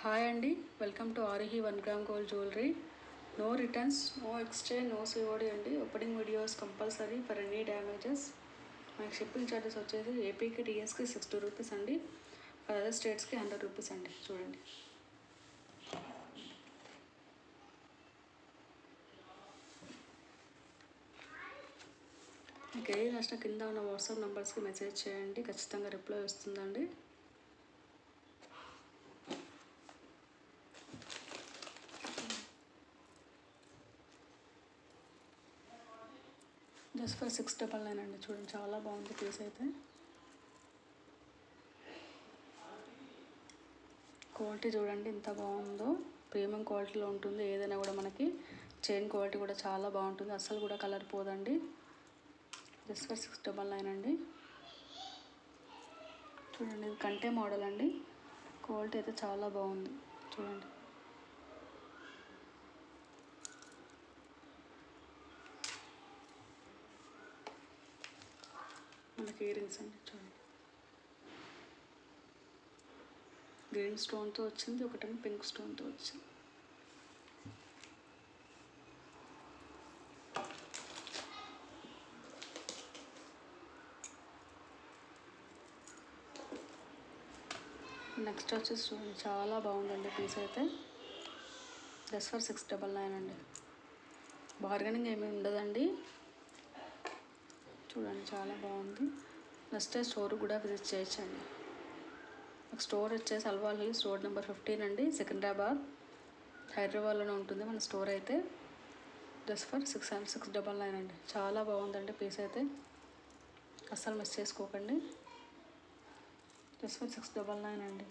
Hi అండి. Welcome to Arhi one gram gold jewellery. No returns no exchange no COD అండి. Opening videos compulsory for any damages. మనకి shipping charges వచ్చేసి ఏపీకి టీఎస్కి sixty rupees అండి. For other స్టేట్స్కి hundred rupees అండి. చూడండి. మీకు ఏ నచ్చిన కింద ఉన్న వాట్సాప్ నెంబర్స్కి మెసేజ్ చేయండి. ఖచ్చితంగా రిప్లై వస్తుందండి. Just for six double nine అండి. చూడండి చాలా బాగుంది పీస్ అయితే. క్వాలిటీ చూడండి ఎంత బాగుందో. ప్రీమియం క్వాలిటీలో ఉంటుంది. ఏదైనా కూడా మనకి చైన్ క్వాలిటీ కూడా చాలా బాగుంటుంది. అస్సలు కూడా కలర్ పోదండి. Just for six double nine అండి. చూడండి ఇది కంటే మోడల్ అండి. క్వాలిటీ అయితే చాలా బాగుంది. చూడండి. మనకి ఇయర్ రింగ్స్ అండి చూడండి. గ్రీన్ స్టోన్తో వచ్చింది ఒకటేమో పింక్ స్టోన్తో వచ్చింది. నెక్స్ట్ వచ్చేసి చూడండి చాలా బాగుందండి పీస్ అయితే. Just for six double nine అండి. బార్గెనింగ్ ఏమీ ఉండదండి. చూడండి చాలా బాగుంది. నెక్స్ట్ స్టోర్ కూడా విజిట్ చేయొచ్చండి. ఒక స్టోర్ వచ్చేసి Alwal hills road number fifteen అండి సికింద్రాబాద్. హైదరాబాద్లోనే ఉంటుంది మన స్టోర్ అయితే. Just for six and six double nine అండి. చాలా బాగుందండి పీస్ అయితే. అస్సలు మిస్ చేసుకోకండి. Just for six double nine అండి.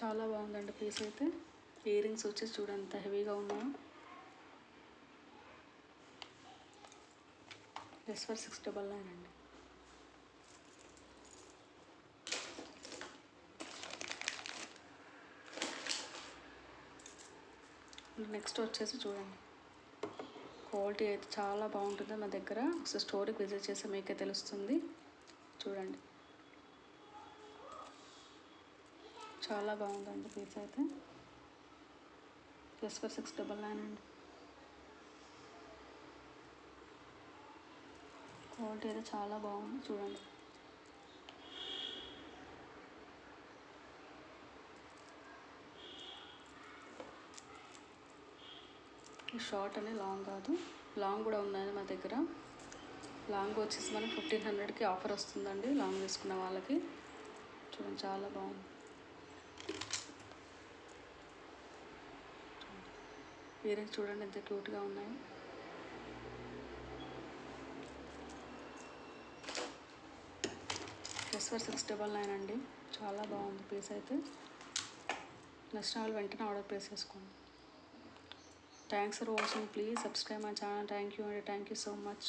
చాలా బాగుందండి పీస్ అయితే. ఇయర్ రింగ్స్ వచ్చేసి చూడంత హెవీగా ఉన్నాయో. Plus for six double nine అండి. నెక్స్ట్ వచ్చేసి చూడండి. క్వాలిటీ అయితే చాలా బాగుంటుంది మా దగ్గర. ఒకసారి స్టోర్కి విజిట్ చేస్తే మీకే తెలుస్తుంది. చూడండి. చాలా బాగుందండి పీస్ అయితే. Just for six double nine అండి క్వాలిటీ అయితే చాలా బాగుంది చూడండి. ఈ షార్ట్ అనేది లాంగ్ కాదు. లాంగ్ కూడా ఉన్నాయి మా దగ్గర. లాంగ్ వచ్చేసి మనకి ఫిఫ్టీన్ హండ్రెడ్కి ఆఫర్ వస్తుందండి లాంగ్ తీసుకున్న వాళ్ళకి. చూడండి చాలా బాగుంది. ఇయర్ చూడండి ఎంత క్యూట్గా ఉన్నాయి. Just for six double nine అండి. చాలా బాగుంది పీస్ అయితే. నెక్స్ట్ వాళ్ళు వెంటనే ఆర్డర్ ప్లేస్ చేసుకోండి. Thanks for watching please subscribe my channel thank you అండి థ్యాంక్ యూ సో మచ్